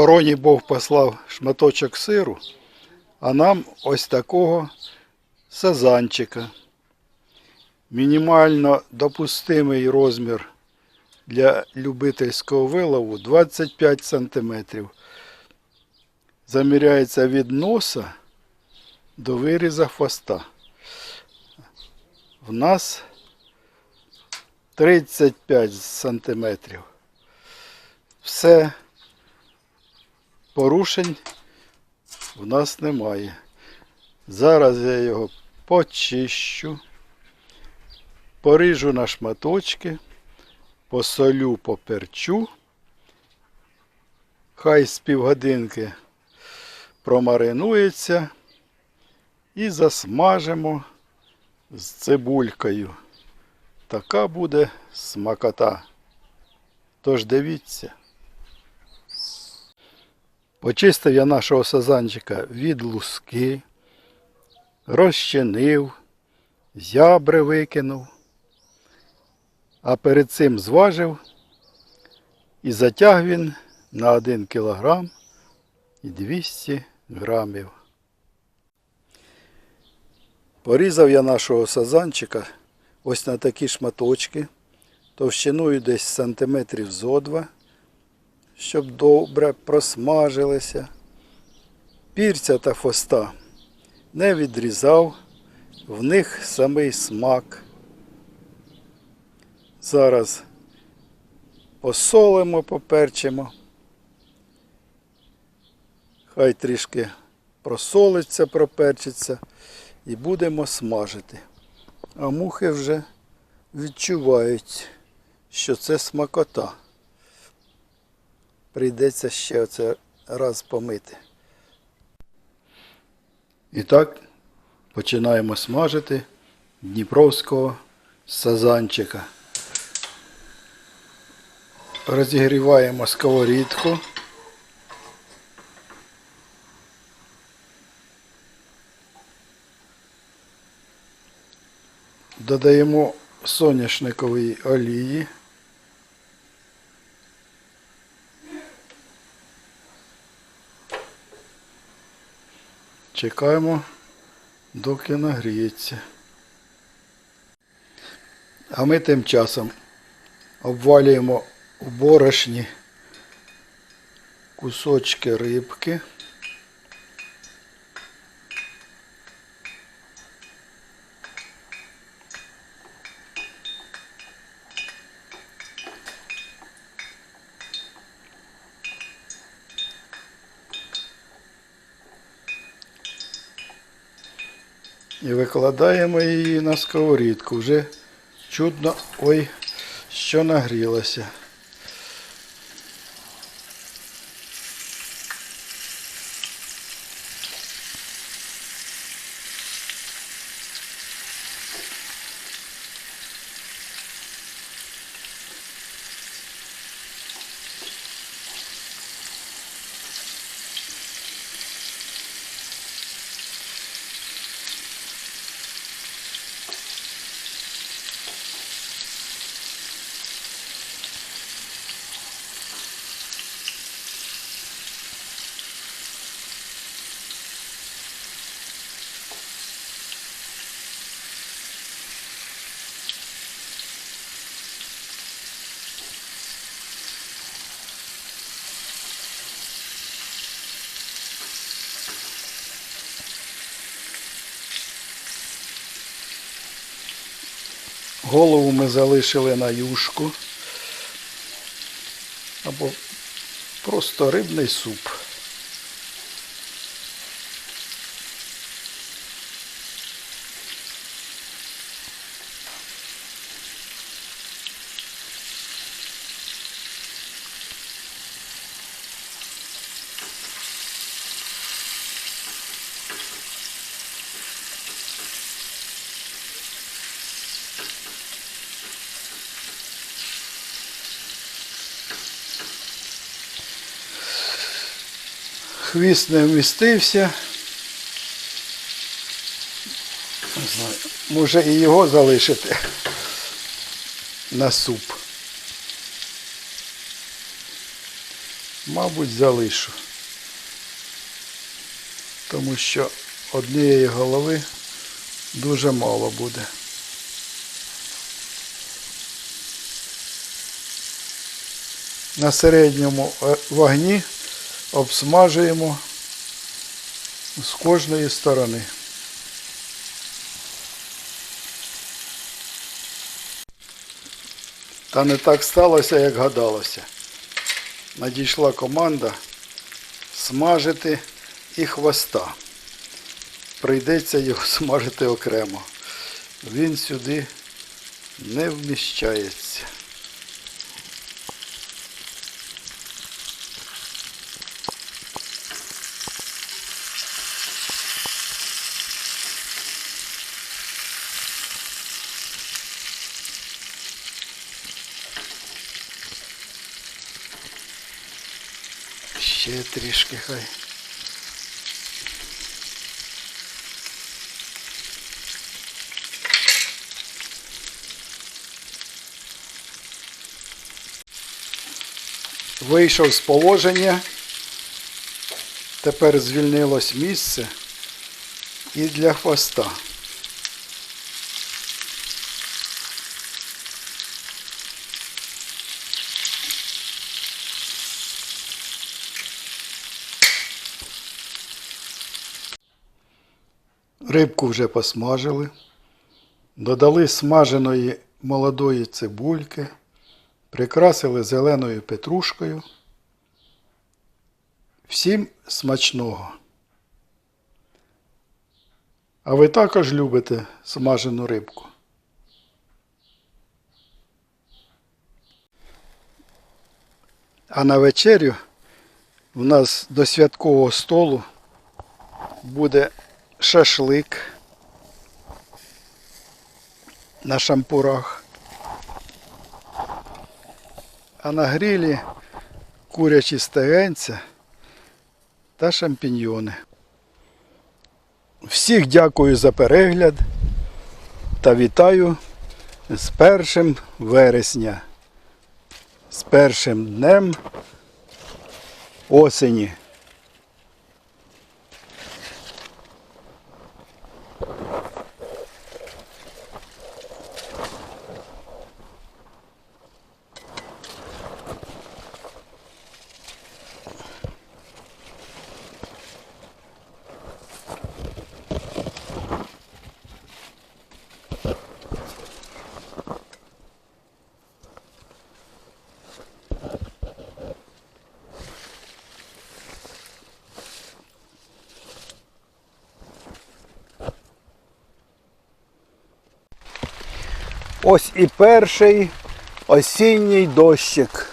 Вороні Бог послав шматочок сиру, а нам ось такого сазанчика. Мінімально допустимий розмір для любительського вилову 25 см. Заміряється від носа до виріза хвоста. В нас 35 сантиметрів. Все порушень в нас немає. Зараз я його почищу, поріжу на шматочки, посолю, поперчу. Хай з півгодинки промаринується і засмажимо з цибулькою. Така буде смакота. Тож дивіться. Почистив я нашого сазанчика від луски, розчинив, зябри викинув, а перед цим зважив і затяг він на 1 кілограм і 200 грамів. Порізав я нашого сазанчика ось на такі шматочки, товщиною десь сантиметрів зо два, щоб добре просмажилися. Пірця та хвоста не відрізав, в них самий смак. Зараз посолимо, поперчимо. Хай трішки просолиться, проперчиться і будемо смажити. А мухи вже відчувають, що це смакота. Прийдеться ще оце раз помити. І так починаємо смажити дніпровського сазанчика. Розігріваємо сковорідку. Додаємо соняшникової олії. Чекаємо, доки нагріється. А ми тим часом обвалюємо у борошні кусочки рибки. І викладаємо її на сковорідку. Вже чудно, ой, що нагрілося. Голову ми залишили на юшку. Або просто рибний суп. Хвіст не вмістився. Не знаю, може і його залишити на суп. Мабуть, залишу. Тому що однієї голови дуже мало буде. На середньому е, вогні обсмажуємо з кожної сторони. Та не так сталося, як гадалося. Надійшла команда смажити і хвоста. Прийдеться його смажити окремо. Він сюди не вміщається. Ще трішки хай. Вийшов з положення. Тепер звільнилось місце і для хвоста. Рибку вже посмажили. Додали смаженої молодої цибульки, прикрасили зеленою петрушкою. Всім смачного. А ви також любите смажену рибку? А на вечерю в нас до святкового столу буде шашлик на шампурах. А на грилі курячі стегенця та шампіньйони. Всіх дякую за перегляд та вітаю з першим вересня, з першим днем осені. Ось і перший осінній дощик.